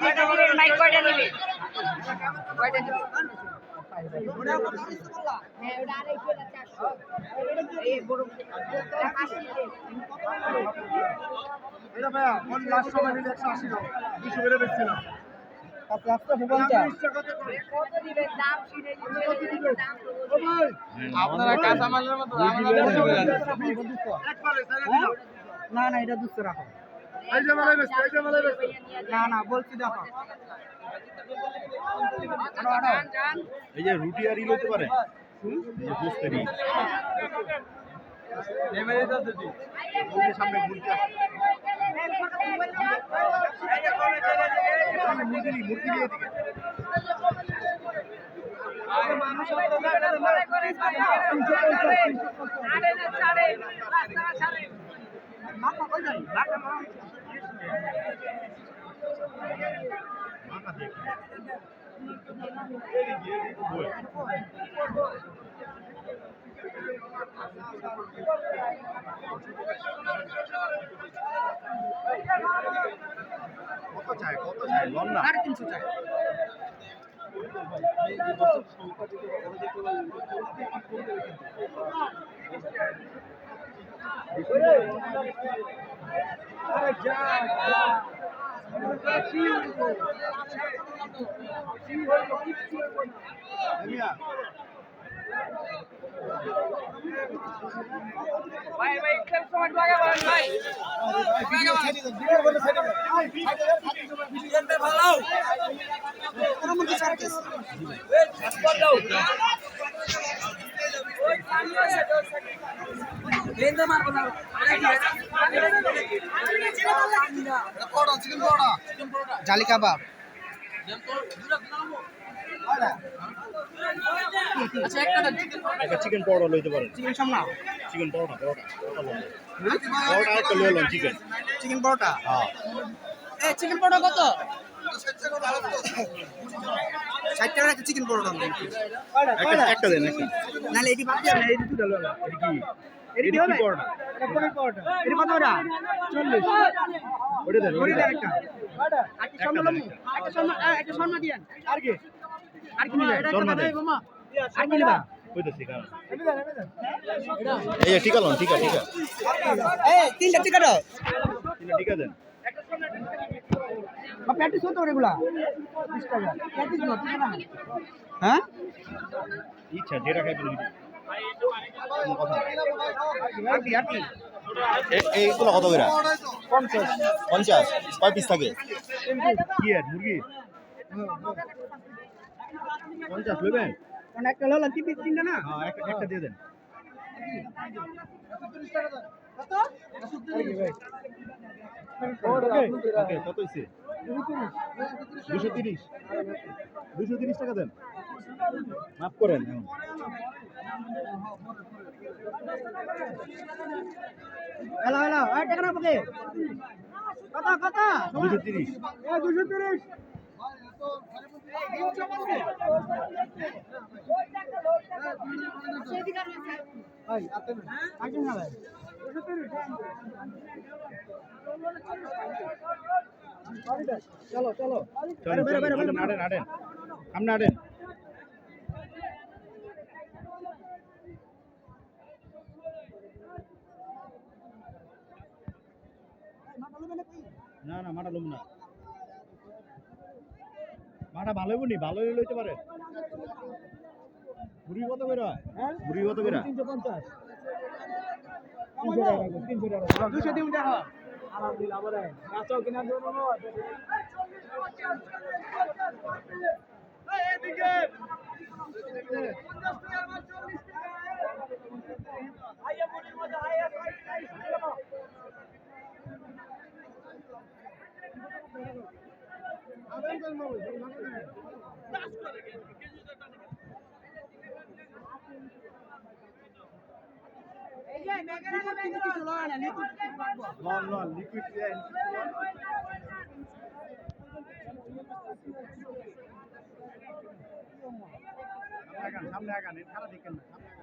কয়টা নিবে মাই কয়টা নিবে কয়টা হ্যাঁ এটা ভাইয়া লাস্ট সময় নিলে একশো আশি দুশো বেচছিলাম। আপনারা মতো না না এটা দুশো রাখো না না বলছি দেখো। এই যে রুটি আর ই লইতে পারে এই যে বুঝতে সামনে ঘুরতে মুরগি মুরগি দিকে ছাড়ে। কত চাই কত চাই লন না সাড়ে তিনশো চাই। ভাই ভাই একটু সময় লাগা বলেন ভাই জালি কাবাব। একটা চিকেন পরোটা লইতে পারেন। চিকেন সামনা চিকেন পরোটা পরোটা পরোটা লন। পরোটা একটা চিকেন চিকেন পরোটা হ্যাঁ। এ চিকেন পরোটা কত? ষাট টাকার একটা চিকেন পরোটা একটা একটা দেন একটা নাহলে এটি বাদ যাবে এটি দুটো লো এটা কি? এটি কি হবে এটা পনির পরোটা এটি কত ওটা চল্লিশ। ওটা দেন ওটা দেন দেন। একটা। একটা শর্মা একটা। শর্মা একটা শর্মা দিয়েন আর কি? আর কি নিবা শর্মা দেন। আর কি নিবা এই টিকা লন টিকা টিকা। এ তিনটা টিকেট তিনটা টিকা দেন। প্যাটিস কত রেগুলা 20 টাকা। প্যাটিস কত হ্যাঁ? ইচ্ছা যেটা খাইবেন এইগুলো কত করে? পঞ্চাশ। পঞ্চাশ কয় পিস থাকে? কি আর মুরগি। পঞ্চাশ নেবেন? মানে একটা হলো তিনটা না? হ্যাঁ একটা একটা দিয়ে দেন। কত হয়েছে দুশো তিরিশ। দুশো তিরিশ টাকা দেন। মাফ করেন হ্যালো হ্যালো এই টাকা না পাকে কত কত? দুশো তিরিশ। দুশো তিরিশ। চলো চলো। আপনি আড়েন না না মাটা লুম না। মাটা ভালো হইব নি? ভালো হইলে লইতে পারে। বুড়ি কত করে হয়? বুড়ি কত করে তিনশো পঞ্চাশ। তিনশো টাকা। তিনশো টাকা। 200 দিন টাকা আলহামদুলিল্লাহ আমার। নাচাও কিনার জন্য। সামনে আগান খারাপ দেখেন না সামনে আগান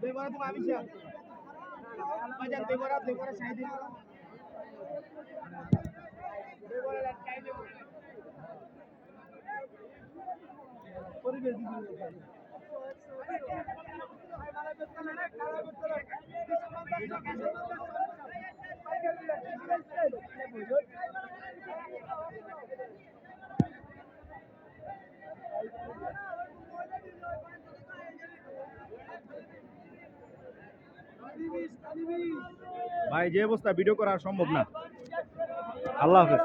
দেবরা তুমি আমি শিয়া বাজার দেবরা দেবরা চাই দিন পরিবেশ দিবেন ভাই যে অবস্থা ভিডিও করা সম্ভব না। আল্লাহ হাফেজ।